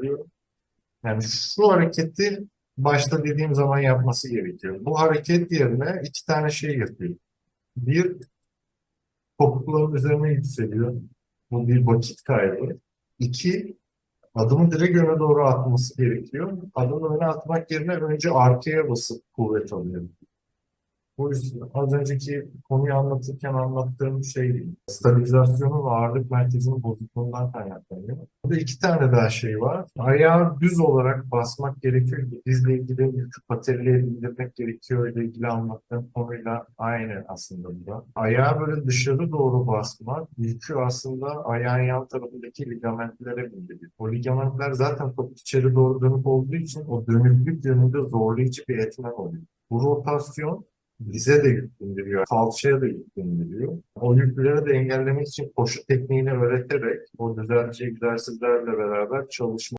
alıyorum. Yani şu hareketi başta dediğim zaman yapması gerekiyor. Bu hareket yerine iki tane şey yapıyor. Bir, topukların üzerine yükseliyor. Bu bir vakit kaybı. İki, adımı direkt öne doğru atması gerekiyor. Adımı öne atmak yerine önce arkaya basıp kuvvet alıyor. Bu yüzden az önceki konuyu anlatırken anlattığım şey stabilizasyonu ve ağırlık merkezinin bozukluğundan kaynaklanıyor. Burada iki tane daha şey var. Ayağı düz olarak basmak gerekiyor. Dizle ilgili yükü patelleye bindirmek gerekiyor ile ilgili anlattığım konuyla aynı aslında bu. Ayağı böyle dışarı doğru basmak yükü aslında ayağın yan tarafındaki ligamentlere bindiriyor. O ligamentler zaten topuk içeri doğru dönük olduğu için o dönüklük yönünde zorlayıcı bir etmen oluyor. Bu rotasyon dize de yük bindiriyor, kalçaya da yük bindiriyor. O yükleri de engellemek için koşu tekniğini öğreterek o düzeltici egzersizlerle beraber çalışma